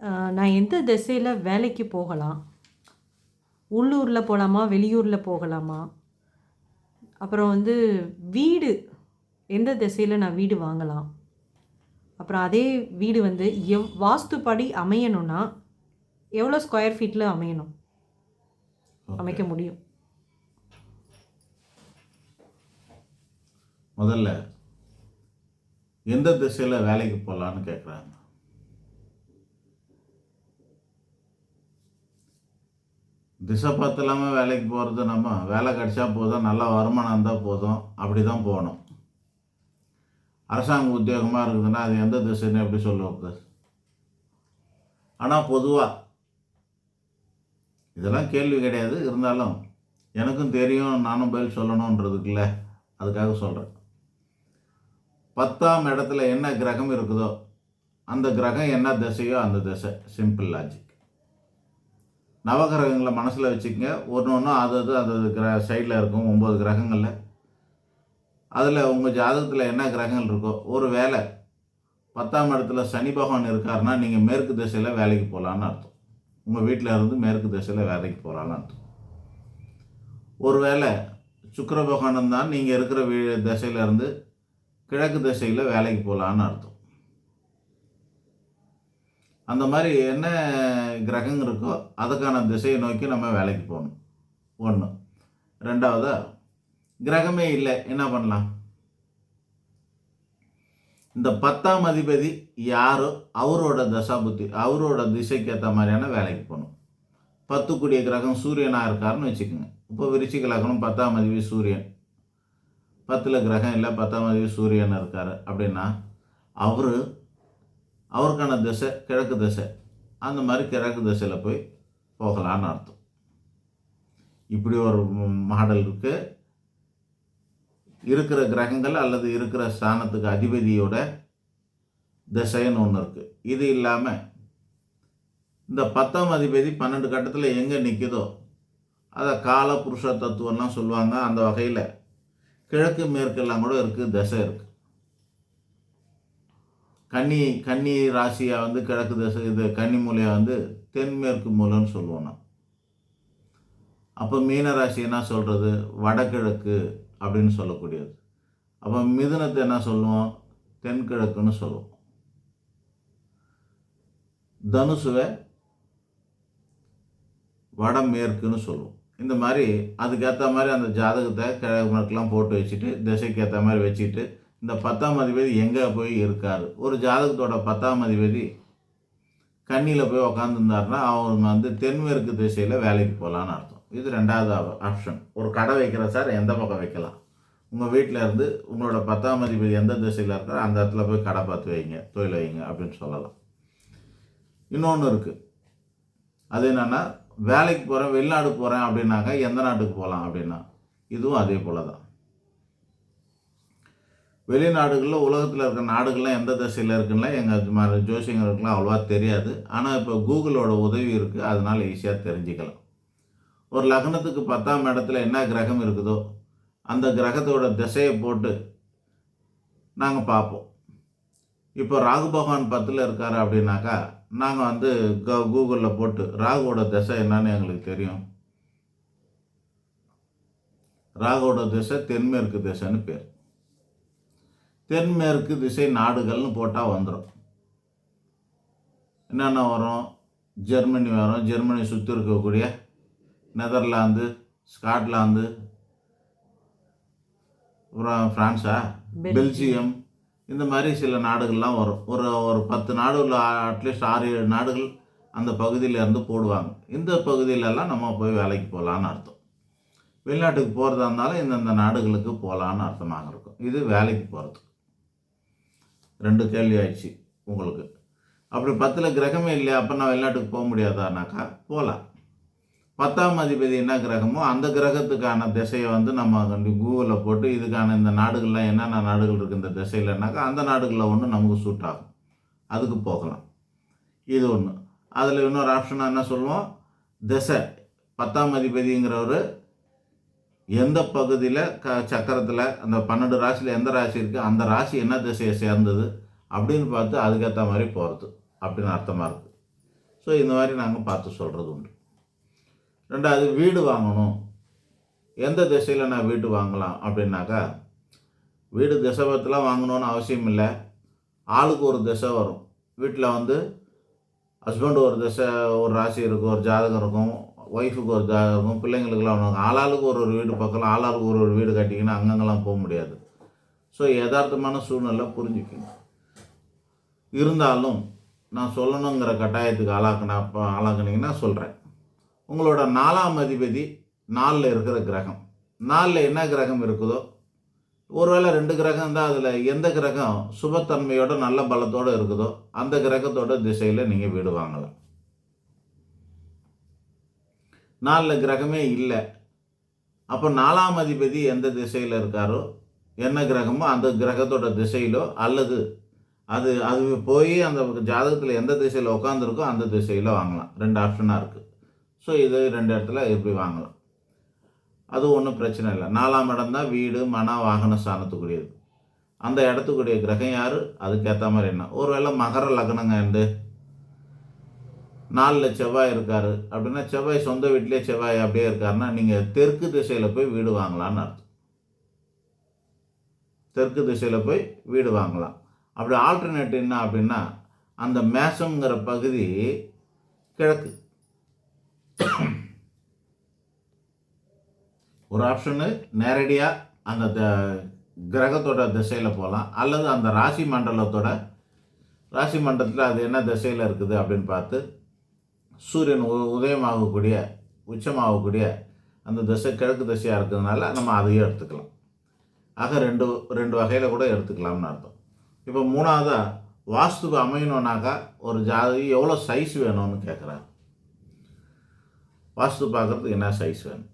நான் எந்த திசையில் வேலைக்கு போகலாம்? உள்ளூரில் போகலாமா வெளியூரில் போகலாமா? அப்புறம் வந்து வீடு எந்த திசையில் நான் வீடு வாங்கலாம்? அப்புறம் அதே வீடு வந்து எவ் வாஸ்துப்படி அமையணும்னா எவ்வளோ ஸ்கொயர் ஃபீட்டில் அமையணும்? அமைக்க முடியும். முதல்ல எந்த திசையில் வேலைக்கு போகலான்னு கேட்குறாங்க திசை பார்த்து இல்லாமல் வேலைக்கு போகிறது நம்ம. வேலை கிடைச்சா போதும் நல்லா வருமானம் இருந்தால் போதும். அப்படி தான் போகணும். அரசாங்க உத்தியோகமாக இருக்குதுன்னா அது எந்த திசைன்னு எப்படி சொல்லுவது ஆனால் பொதுவாக இதெல்லாம் கேள்வி கிடையாது. இருந்தாலும் எனக்கும் தெரியும் நானும் பதில் சொல்லணுன்றதுக்குல்ல அதுக்காக சொல்கிறேன் பத்தாம் இடத்துல என்ன கிரகம் இருக்குதோ அந்த கிரகம் என்ன திசையோ அந்த திசை. சிம்பிள் லாஜிக் நவகிரகங்களை மனசில் வச்சுக்கோங்க. ஒன்று ஒன்றும் அது அது அது அது கிர சைடில் இருக்கும். ஒம்பது கிரகங்களில். அதில் உங்கள் ஜாதகத்தில் என்ன கிரகங்கள் இருக்கோ ஒரு வேலை பத்தாம் இடத்துல சனி பகவான் இருக்காருன்னா நீங்கள் மேற்கு திசையில் வேலைக்கு போகலான்னு அர்த்தம். உங்கள் வீட்டில் இருந்து மேற்கு திசையில் வேலைக்கு போகலான்னு அர்த்தம். ஒரு வேளை சுக்கர பகவான் தான் நீங்கள் இருக்கிற வீ திசையிலேருந்து கிழக்கு திசையில் வேலைக்கு போகலான்னு அர்த்தம். அந்த மாதிரி என்ன கிரகம் இருக்கோ அதுக்கான திசையை நோக்கி நம்ம வேலைக்கு போகணும். ஒன்று ரெண்டாவதா கிரகமே இல்லை என்ன பண்ணலாம்? இந்த பத்தாம் அதிபதி யாரோ அவரோட தசாபுத்தி அவரோட திசைக்கு ஏற்ற மாதிரியான வேலைக்கு போகணும். பத்துக்குடிய கிரகம் சூரியனாக இருக்காருன்னு வச்சுக்கோங்க. இப்போ விருச்சிக லக்னம் பத்தாம் அதிபதி சூரியன். பத்தில் கிரகம் இல்லை பத்தாம் அதிபதி சூரியன் இருக்கார். அப்படின்னா அவர் அவருக்கான திசை கிழக்கு திசை அந்த மாதிரி கிழக்கு திசையில் போய் போகலான்னு அர்த்தம். இப்படி ஒரு மாடல் இருக்குது இருக்கிற கிரகங்கள் அல்லது இருக்கிற ஸ்தானத்துக்கு அதிபதியோட திசைன்னு ஒன்று இருக்குது இது இல்லாமல் இந்த பத்தாம் அதிபதி பன்னெண்டு கட்டத்தில் எங்கே நிற்குதோ அதை கால புருஷ தத்துவம்லாம் சொல்லுவாங்க அந்த வகையில். கிழக்கு மேற்கெல்லாம் கூட இருக்குது திசை இருக்குது கன்னி கன்னி ராசியை வந்து கிழக்கு திசை இது கன்னி மூலையை வந்து தென்மேற்கு மூலைன்னு சொல்லுவோம் நான் அப்போ மீன ராசி என்ன சொல்கிறது வடகிழக்கு அப்படின்னு சொல்லக்கூடியது. அப்போ மிதுனத்தை என்ன சொல்லுவோம்? தென்கிழக்குன்னு சொல்லுவோம். தனுசுவை வடமேற்குன்னு சொல்லுவோம். இந்த மாதிரி அதுக்கேற்ற மாதிரி அந்த ஜாதகத்தை கிழக்குலாம் போட்டு வச்சுட்டு திசைக்கு ஏற்ற மாதிரி வச்சுட்டு இந்த பத்தாம் அதிபதி எங்கே போய் இருக்கார்? ஒரு ஜாதகத்தோட பத்தாம் அதிபதி கண்ணியில் போய் உக்காந்துருந்தாருன்னா அவங்க வந்து தென்மேற்கு திசையில் வேலைக்கு போகலான்னு அர்த்தம். இது ரெண்டாவது ஆப்ஷன் ஒரு கடை வைக்கிற சார் எந்த பக்கம் வைக்கலாம்? உங்கள் வீட்டில் இருந்து உங்களோட பத்தாம் அதிபதி எந்த திசையில் இருக்கிறோ அந்த இடத்துல போய் கடை பார்த்து வைங்க தொழில் வைங்க அப்படின்னு சொல்லலாம். இன்னொன்று இருக்குது அது என்னென்னா வேலைக்கு போகிறேன் வெளிநாடு போகிறேன் அப்படின்னாக்கா எந்த நாட்டுக்கு போகலாம் அப்படின்னா இதுவும் அதே போல் தான் வெளிநாடுகளில் உலகத்தில் இருக்கிற நாடுகள்லாம் எந்த திசையில் இருக்குன்னா எங்கள் மாதிரி ஜோசியங்களுக்குலாம் அவ்வளோவா தெரியாது. ஆனால் இப்போ கூகுளோட உதவி இருக்குது அதனால் ஈஸியாக தெரிஞ்சுக்கலாம். ஒரு லக்னத்துக்கு பத்தாம் இடத்துல என்ன கிரகம் இருக்குதோ அந்த கிரகத்தோட திசையை போட்டு நாங்கள் பார்ப்போம். இப்போ ராகு பகவான் பத்தில் இருக்கார் அப்படின்னாக்கா நாங்கள் வந்து க கூகுளில் போட்டு ராகுவோட திசை என்னன்னு எங்களுக்கு தெரியும். ராகுவோட திசை தென்மேற்கு திசைன்னு பேர். தென்மேற்கு திசை நாடுகள்னு போட்டால் வந்துடும் என்னென்ன வரும்? ஜெர்மனி வரும். ஜெர்மனி சுற்றி இருக்கக்கூடிய நெதர்லாந்து ஸ்காட்லாந்து அப்புறம் ஃப்ரான்ஸா பெல்ஜியம். இந்த மாதிரி சில நாடுகள்லாம் வரும். ஒரு ஒரு பத்து நாடுகள் அட்லீஸ்ட் ஆறு ஏழு நாடுகள் அந்த பகுதியில் இருந்து போடுவாங்க. இந்த பகுதியிலெல்லாம் நம்ம போய் வேலைக்கு போகலான்னு அர்த்தம். வெளிநாட்டுக்கு போகிறதா இருந்தாலும் இந்தந்த நாடுகளுக்கு போகலான்னு அர்த்தமாக இருக்கும். இது வேலைக்கு போகிறது ரெண்டு கேள்வி ஆயிடுச்சு உங்களுக்கு. அப்படி பத்தில் கிரகமே இல்லையா? அப்போ நான் வெளிநாட்டுக்கு போக முடியாதானாக்கா? போகலாம். பத்தாம் அதிபதி என்ன கிரகமோ அந்த கிரகத்துக்கான திசையை வந்து நம்ம கண்டி கூகுளில் போட்டு இதுக்கான இந்த நாடுகளில் என்னென்ன நாடுகள் இருக்குது இந்த திசையிலனாக்கா அந்த நாடுகளில் ஒன்று நமக்கு சூட் ஆகும். அதுக்கு போகலாம். இது ஒன்று அதில் இன்னொரு ஆப்ஷனாக என்ன சொல்லுவோம்? திசை. பத்தாம் அதிபதிங்கிறவர் எந்த பகுதியில் க சக்கரத்தில் அந்த பன்னெண்டு ராசியில் எந்த ராசி இருக்குது அந்த ராசி என்ன திசையை சேர்ந்தது அப்படின்னு பார்த்து அதுக்கேற்ற மாதிரி போகிறது அப்படின்னு அர்த்தமாக இருக்குது ஸோ இந்த மாதிரி நாங்கள் பார்த்து சொல்கிறது உண்டு. ரெண்டாவது வீடு வாங்கணும். எந்த திசையில் நான் வீடு வாங்கலாம் அப்படின்னாக்கா வீடு திசைபத்தெலாம் வாங்கணும்னு அவசியம் இல்லை. ஆளுக்கு ஒரு திசை வரும். வீட்டில் வந்து ஹஸ்பண்ட் ஒரு திசை ஒரு ராசி இருக்கும் ஒரு ஜாதகம் இருக்கும் ஒய்ஃபுக்கு ஒரு ஜாதகம் இருக்கும் பிள்ளைங்களுக்குலாம் ஒன்று ஆளாளுக்கு ஒரு ஒரு வீடு பக்கம் ஆளாளுக்கு ஒரு ஒரு வீடு கட்டிங்கன்னா அங்கங்கெல்லாம் போக முடியாது. ஸோ யதார்த்தமான சூழ்நிலை புரிஞ்சுக்கணும் இருந்தாலும் நான் சொல்லணுங்கிற கட்டாயத்துக்கு ஆளாக்கினா ஆளாக்குனீங்கன்னா சொல்கிறேன் உங்களோட நாலாம் அதிபதி நாலில் இருக்கிற கிரகம். நாலில் என்ன கிரகம் இருக்குதோ? ஒருவேளை ரெண்டு கிரகம் தான் அதில் எந்த கிரகம் சுபத்தன்மையோட நல்ல பலத்தோடு இருக்குதோ அந்த கிரகத்தோட திசையில் நீங்கள் வீடு வாங்கலாம். நாலில் கிரகமே இல்லை. அப்போ நாலாம் அதிபதி எந்த திசையில் இருக்காரோ என்ன கிரகமோ அந்த கிரகத்தோட திசையிலோ அல்லது அது அது போய் அந்த ஜாதகத்தில் எந்த திசையில் உட்காந்துருக்கோ அந்த திசையில் வாங்கலாம். ரெண்டு ஆப்ஷனாக இருக்குது ஸோ இது ரெண்டு இடத்துல எப்படி வாங்கலாம்? அது ஒன்றும் பிரச்சனை இல்லை. நாலாம் இடம் தான் வீடு மன வாகன ஸ்தானத்துக்குரியது. அந்த இடத்துக்குரிய கிரகம் யார்? அதுக்கேற்ற மாதிரி என்ன? ஒருவேளை மகர லக்னங்க என்று நாலில் செவ்வாய் இருக்கார். அப்படின்னா செவ்வாய் சொந்த வீட்டிலே செவ்வாய் அப்படியே இருக்காருன்னா நீங்கள் தெற்கு திசையில் போய் வீடு வாங்கலாம்னு அர்த்தம். தெற்கு திசையில் போய் வீடு வாங்கலாம். அப்படி ஆல்டர்னேட் என்ன அப்படின்னா அந்த மேசங்கிற பகுதி கிழக்கு. ஒரு ஆப்ஷனு நேரடியாக அந்த த- கிரகத்தோட திசையில் போகலாம் அல்லது அந்த ராசி மண்டலத்தோட ராசி மண்டலத்தில் அது என்ன திசையில் இருக்குது அப்படின்னு பார்த்து சூரியன் உ உதயமாகக்கூடிய உச்சமாகக்கூடிய அந்த திசை கிழக்கு திசையாக இருக்கிறதுனால நம்ம அதையும் எடுத்துக்கலாம். ஆக ரெண்டு ரெண்டு வகையில் கூட எடுத்துக்கலாம்னு அர்த்தம். இப்போ மூணாவதாக வாஸ்துக்கு அமையணுன்னாக்கா ஒரு ஜாதி எவ்வளோ சைஸ் வேணும்னு கேட்குறாங்க வாஸ்து பார்க்குறதுக்கு என்ன சைஸ் வேணும்?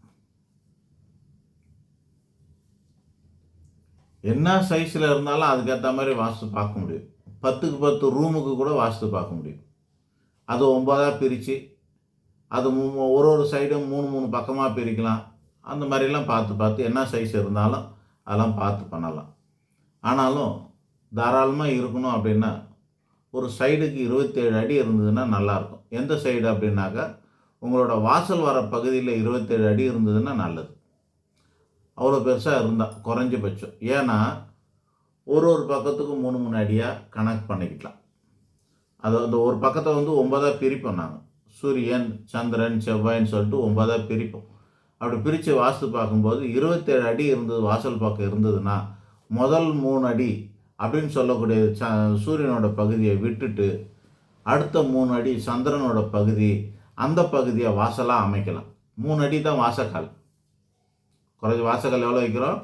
என்ன சைஸில் இருந்தாலும் அதுக்கேற்ற மாதிரி வாஸ்து பார்க்க முடியும். பத்துக்கு பத்து ரூமுக்கு கூட வாஸ்து பார்க்க முடியும். அது ஒம்பதாக பிரித்து அது ஒரு ஒரு சைடும் மூணு மூணு பக்கமாக பிரிக்கலாம். அந்த மாதிரிலாம் பார்த்து பார்த்து என்ன சைஸ் இருந்தாலும் அதெல்லாம் பார்த்து பண்ணலாம். ஆனாலும் தாராளமாக இருக்கணும் அப்படின்னா ஒரு சைடுக்கு இருபத்தேழு அடி இருந்ததுன்னா நல்லாயிருக்கும். எந்த சைடு அப்படின்னாக்கா உங்களோட வாசல் வர பகுதியில் இருபத்தேழு அடி இருந்ததுன்னா நல்லது. அவ்வளோ பெருசாக இருந்தால் குறைஞ்சபட்சம். ஏன்னா ஒரு ஒரு பக்கத்துக்கும் மூணு மூணு அடியாக கணக்கு பண்ணிக்கலாம். அது அந்த ஒரு பக்கத்தை வந்து ஒன்பதாக பிரிப்போம் நாங்கள் சூரியன் சந்திரன் செவ்வாய்ன்னு சொல்லிட்டு ஒன்பதாக பிரிப்போம். அப்படி பிரித்து வாஸ்து பார்க்கும்போது இருபத்தேழு அடி இருந்தது வாசல் பக்கம் இருந்ததுன்னா முதல் மூணு அடி அப்படின்னு சொல்லக்கூடிய ச சூரியனோட பகுதியை விட்டுட்டு அடுத்த மூணு அடி சந்திரனோட பகுதி அந்த பகுதியை வாசலாக அமைக்கலாம். மூணு அடி தான் வாசக்கால். குறைஞ்ச வாசக்கால் எவ்வளோ வைக்கிறோம்?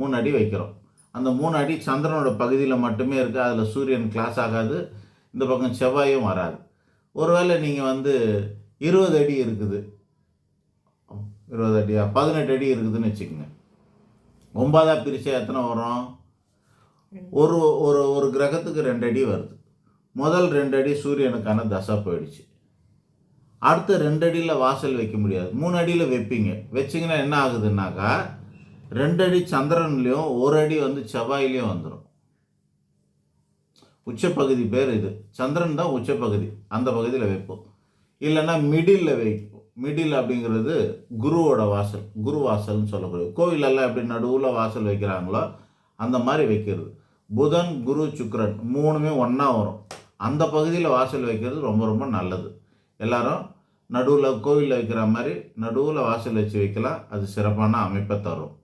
மூணு அடி வைக்கிறோம். அந்த மூணு அடி சந்திரனோட பகுதியில் மட்டுமே இருக்குது அதில் சூரியன் கிளாஸ் ஆகாது. இந்த பக்கம் செவ்வாயும் வராது. ஒருவேளை நீங்கள் வந்து இருபது அடி இருக்குது. இருபது அடியா பதினெட்டு அடி இருக்குதுன்னு வச்சுக்கோங்க. ஒன்பதா பிரிச்சா எத்தனை வரும்? ஒரு ஒரு ஒரு கிரகத்துக்கு ரெண்டு அடி வருது. முதல் ரெண்டு அடி சூரியனுக்கான தசை போயிடுச்சு. அடுத்த ரெண்டு அடியில் வாசல் வைக்க முடியாது. மூணு அடியில் வைப்பீங்க. வச்சிங்கன்னா என்ன ஆகுதுன்னாக்கா ரெண்டு அடி சந்திரன்லேயும் ஒரு அடி வந்து செவ்வாயிலையும் வந்துடும் உச்சப்பகுதி பேர் இது. சந்திரன் தான் உச்சப்பகுதி. அந்த பகுதியில் வைப்போம். இல்லைன்னா மிடில் வைப்போம். மிடில் அப்படிங்கிறது குருவோட வாசல். குரு வாசல்னு சொல்லக்கூடிய கோவிலெல்லாம் எப்படி நடுவில் வாசல் வைக்கிறாங்களோ அந்த மாதிரி வைக்கிறது. புதன் குரு சுக்ரன் மூணுமே ஒன்றா வரும். அந்த பகுதியில் வாசல் வைக்கிறது ரொம்ப ரொம்ப நல்லது. எல்லாரும் நடுவில் கோவிலில் வைக்கிற மாதிரி நடுவில் வாசல் வச்சு வைக்கலாம். அது சிறப்பான அமைப்பை தரும்.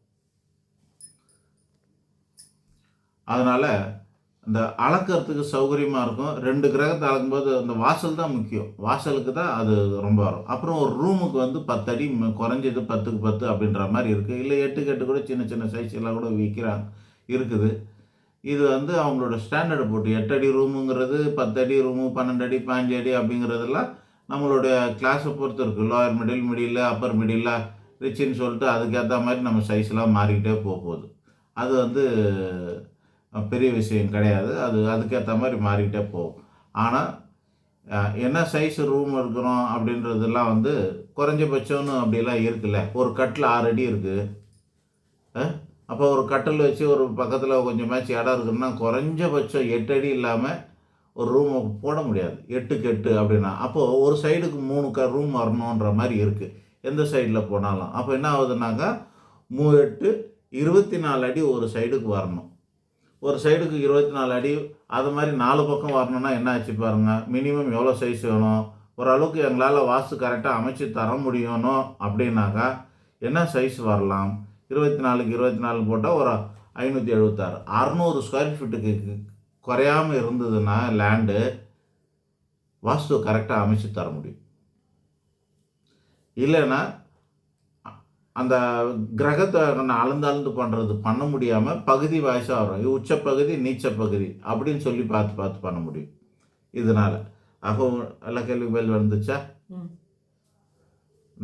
அதனால் இந்த அளக்கிறதுக்கு சௌகரியமாக இருக்கும். ரெண்டு கிரகத்தை அளக்கும்போது அந்த வாசல் தான் முக்கியம். வாசலுக்கு தான் அது ரொம்ப வரும். அப்புறம் ஒரு ரூமுக்கு வந்து பத்தடி ம- குறைஞ்சது பத்துக்கு பத்து அப்படின்ற மாதிரி இருக்குது இல்லை எட்டுக்கு எட்டு கூட சின்ன சின்ன சைஸ் எல்லாம் கூட விற்கிறாங்க இருக்குது. இது வந்து அவங்களோட ஸ்டாண்டர்டை போட்டு எட்டடி ரூமுங்கிறது பத்தடி ரூமு பன்னெண்டு அடி பாஞ்சு அடி அப்படிங்கிறதெல்லாம் நம்மளுடைய கிளாஸை பொறுத்து இருக்குது lower middle middle upper middle ரிச்சின்னு சொல்லிட்டு அதுக்கேற்ற மாதிரி நம்ம சைஸ்லாம் மாறிக்கிட்டே போக போகுது. அது வந்து பெரிய விஷயம் கிடையாது. அது அதுக்கேற்ற மாதிரி மாறிக்கிட்டே போகும். ஆனால் என்ன சைஸ் ரூம் இருக்கிறோம் அப்படின்றதெல்லாம் வந்து குறைஞ்சபட்சம்னு அப்படிலாம் இருக்குல்ல. ஒரு கட்டில் ஆறு அடி இருக்குது அப்போ ஒரு கட்டில் வச்சு ஒரு பக்கத்தில் கொஞ்சமாச்சும் இடம் இருக்குன்னா குறைஞ்சபட்சம் எட்டு அடி இல்லாமல் ஒரு ரூமை போட முடியாது. எட்டுக்கு எட்டு அப்படின்னா. அப்போது ஒரு சைடுக்கு மூணு க ரூம் வரணுன்ற மாதிரி இருக்குது எந்த சைடில் போனாலும். அப்போ என்ன ஆகுதுனாக்கா மூ எட்டு இருபத்தி நாலு அடி ஒரு சைடுக்கு வரணும். ஒரு சைடுக்கு இருபத்தி நாலு அடி அது மாதிரி நாலு பக்கம் வரணும்னா என்ன ஆச்சு பாருங்கள் மினிமம் எவ்வளோ சைஸ் வேணும்? ஓரளவுக்கு எங்களால் வாஸ்து கரெக்டாக அமைச்சு தர முடியணும் அப்படின்னாக்கா என்ன சைஸ் வரலாம்? இருபத்தி நாலுக்கு இருபத்தி நாலு போட்டால் ஒரு ஐநூற்றி எழுபத்தாறு அறநூறு ஸ்கொயர் ஃபீட்டுக்கு குறையாமல் இருந்ததுன்னா லேண்டு வாஸ்து கரெக்டாக அமைச்சு தர முடியும். இல்லைன்னா அந்த கிரகத்தை நான் அளந்து அளந்து பண்ணுறது பண்ண முடியாமல் பகுதி வாய்ஸாக வரும். இது உச்ச பகுதி நீச்ச பகுதி அப்படின்னு சொல்லி பார்த்து பார்த்து பண்ண முடியும். இதனால். ஆக எல்லா கேள்வி பதில் வந்துச்சா.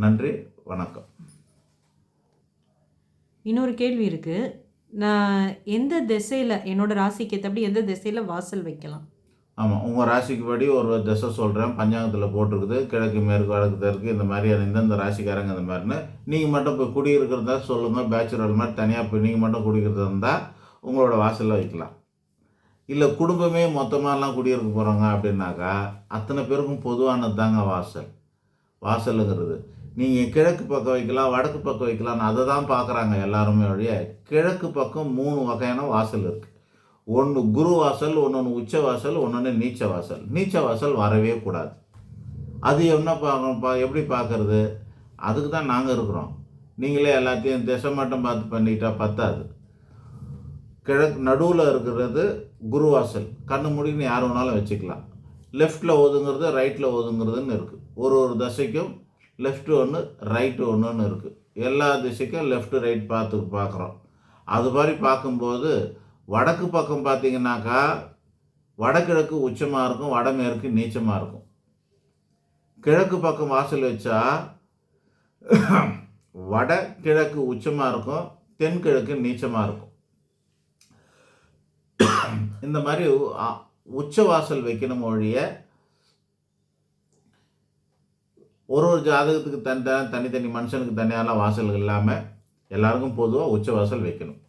நன்றி வணக்கம். இன்னொரு கேள்வி இருக்குது நான் எந்த திசையில் என்னோட ராசிக்கு ஏற்றபடி எந்த திசையில் வாசல் வைக்கலாம்? ஆமாம் உங்கள் ராசிக்கு படி ஒரு திசை சொல்கிறேன் பஞ்சாங்கத்தில் போட்டிருக்குது கிழக்கு மேற்கு வடக்கு தெற்கு இந்த மாதிரி இந்தந்த ராசிக்காரங்க இந்த மாதிரின்னு. நீங்கள் மட்டும் இப்போ குடியிருக்கிறதா சொல்லுங்கள் பேச்சுலர் மாதிரி தனியாக போய் நீங்கள் மட்டும் குடிக்கிறதா இருந்தால் உங்களோட வாசலில் வைக்கலாம். இல்லை குடும்பமே மொத்தமாகலாம் குடியிருக்க போகிறாங்க அப்படின்னாக்கா அத்தனை பேருக்கும் பொதுவானது தாங்க வாசல். வாசலுங்கிறது நீங்கள் கிழக்கு பக்கம் வைக்கலாம் வடக்கு பக்கம் வைக்கலாம்னு அதை தான் பார்க்குறாங்க எல்லாருமே வழிய கிழக்கு பக்கம் மூணு வகையான வாசல் இருக்குது ஒன்று குரு வாசல் ஒன்று உச்ச வாசல் ஒன்று நீச்ச வாசல் நீச்ச வாசல் வரவே கூடாது. அது என்ன பார்க்கணும் பா எப்படி பார்க்குறது அதுக்கு தான் நாங்கள் இருக்கிறோம். நீங்களே எல்லாத்தையும் திசை மட்டும் பார்த்து பண்ணிக்கிட்டால் பத்தாது. கிழக்கு நடுவில் இருக்கிறது குரு வாசல் கண்ணு முடின்னு யார் வேணாலும் வச்சுக்கலாம். லெஃப்டில் ஓதுங்கிறது ரைட்டில் ஓதுங்கிறதுன்னு இருக்குது ஒரு ஒரு தசைக்கும் லெஃப்ட் ஒன்று ரைட்டு ஒன்றுன்னு இருக்குது எல்லா திசைக்கும் லெஃப்ட் ரைட் பார்த்து பார்க்குறோம். அது மாதிரி பார்க்கும்போது வடக்கு பக்கம் பார்த்தீங்கன்னாக்கா வடகிழக்கு உச்சமாக இருக்கும் வடமேற்கு நீச்சமாக இருக்கும் கிழக்கு பக்கம் வாசல் வச்சா வட கிழக்கு உச்சமாக இருக்கும் தென்கிழக்கு நீச்சமாக இருக்கும் இந்த மாதிரி உச்ச வாசல் வைக்கணும் ஒழிய ஒரு ஒரு ஜாதகத்துக்கு தனி தனித்தனி மனுஷனுக்கு தனியாலாம் வாசல்கள் இல்லாமல் எல்லாருக்கும் பொதுவாக உச்ச வாசல் வைக்கணும்.